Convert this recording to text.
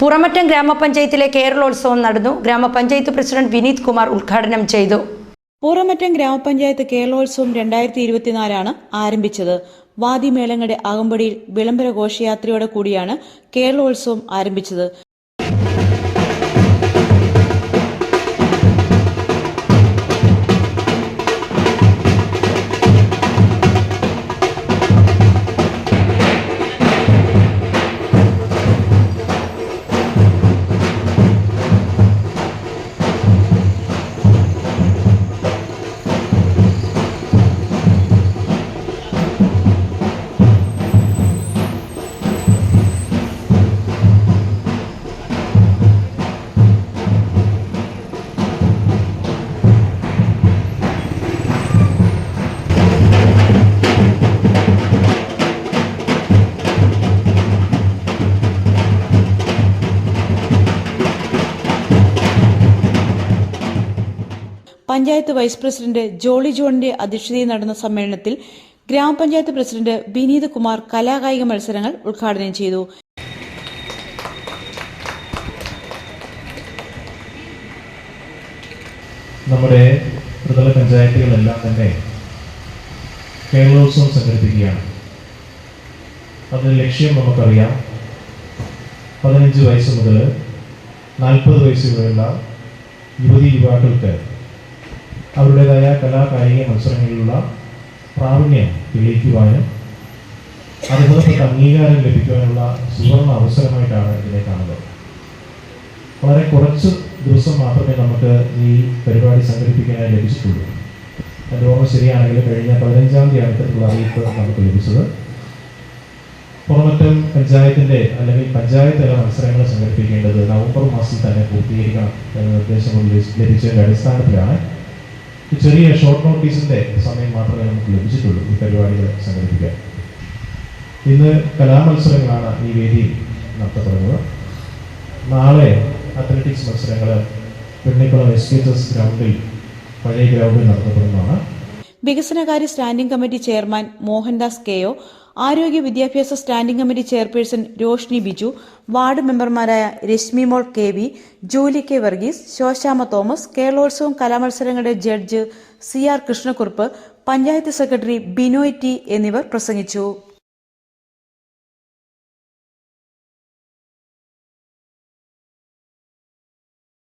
പുറമറ്റം ഗ്രാമപഞ്ചായത്തിലെ കേരളോത്സവം നടന്നു. ഗ്രാമപഞ്ചായത്ത് പ്രസിഡന്റ് വിനീത് കുമാർ ഉദ്ഘാടനം ചെയ്തു. പൂറമറ്റം ഗ്രാമപഞ്ചായത്ത് കേരളോത്സവം രണ്ടായിരത്തി ഇരുപത്തിനാലാണ് ആരംഭിച്ചത്. വാദിമേളങ്ങളുടെ അകമ്പടിയിൽ വിളംബര ഘോഷയാത്രയോടെ കൂടിയാണ് കേരളോത്സവം ആരംഭിച്ചത്. പഞ്ചായത്ത് വൈസ് പ്രസിഡന്റ് ജോളി ജോണിന്റെ അധ്യക്ഷതയിൽ നടന്ന സമ്മേളനത്തിൽ ഗ്രാമപഞ്ചായത്ത് പ്രസിഡന്റ് വിനീത് കുമാർ കലാകായിക മത്സരങ്ങൾ ഉദ്ഘാടനം ചെയ്തു. നമ്മുടെ ത്രിതല പഞ്ചായത്തുകളെല്ലാം തന്നെ കേരളോത്സവം സംഘടിപ്പിക്കുകയാണ്. അതിന് ലക്ഷ്യം നമുക്കറിയാം. പതിനഞ്ച് വയസ്സ് മുതൽ നാൽപ്പത് വയസ്സ് വരെയുള്ള യുവതി യുവാക്കൾക്ക് അവരുടേതായ കലാ കായിക മത്സരങ്ങളിലുള്ള പ്രാവീണ്യം തെളിയിക്കുവാനും അതുപോലെ അംഗീകാരം ലഭിക്കുവാനുള്ള സുവർണ അവസരമായിട്ടാണ് ഇതിനെ കാണുന്നത്. വളരെ കുറച്ച് ദിവസം മാത്രമേ നമുക്ക് ഈ പരിപാടി സംഘടിപ്പിക്കാനായി ലഭിച്ചിട്ടുള്ളൂ. എന്റെ ഓർമ്മ ശരിയാണെങ്കിൽ കഴിഞ്ഞ പതിനഞ്ചാം തീയതി അടുത്തുള്ള അറിയിപ്പ് നമുക്ക് ലഭിച്ചത്. പുറമറ്റം പഞ്ചായത്തിന്റെ അല്ലെങ്കിൽ പഞ്ചായത്ത് തല മത്സരങ്ങൾ സംഘടിപ്പിക്കേണ്ടത് നവംബർ മാസത്തിൽ തന്നെ പൂർത്തീകരിക്കണം എന്ന നിർദ്ദേശം ലഭിച്ചതിന്റെ അടിസ്ഥാനത്തിലാണ് ചെറിയ ഷോർട്ട് നോട്ടീസിന്റെ സമയം മാത്രമേ നമുക്ക് ലഭിച്ചിട്ടുള്ളൂ ഈ പരിപാടികൾ സംഘടിപ്പിക്കാൻ. ഇന്ന് കലാമത്സരങ്ങളാണ് ഈ വേദിയിൽ നടത്തപ്പെടുന്നത്. നാളെ അത്ലറ്റിക്സ് മത്സരങ്ങൾ പെണ്ണിക്കുളം എസ് പി എസ് ഗ്രൗണ്ടിൽ പഴയ ഗ്രൗണ്ടിൽ നടത്തപ്പെടുന്നതാണ്. വികസനകാര്യ standing committee chairman Mohandas K O ആരോഗ്യ വിദ്യാഭ്യാസ standing committee chairperson Roshni Biju ward മെമ്പർമാരായ Rashmi Mol K V Julie K Varghese Shoshamma Thomas Keralolsavam കലാമത്സരങ്ങളുടെ judge C R Krishnakurup panchayat secretary Binoy T എന്നിവർ പ്രസംഗിച്ചു.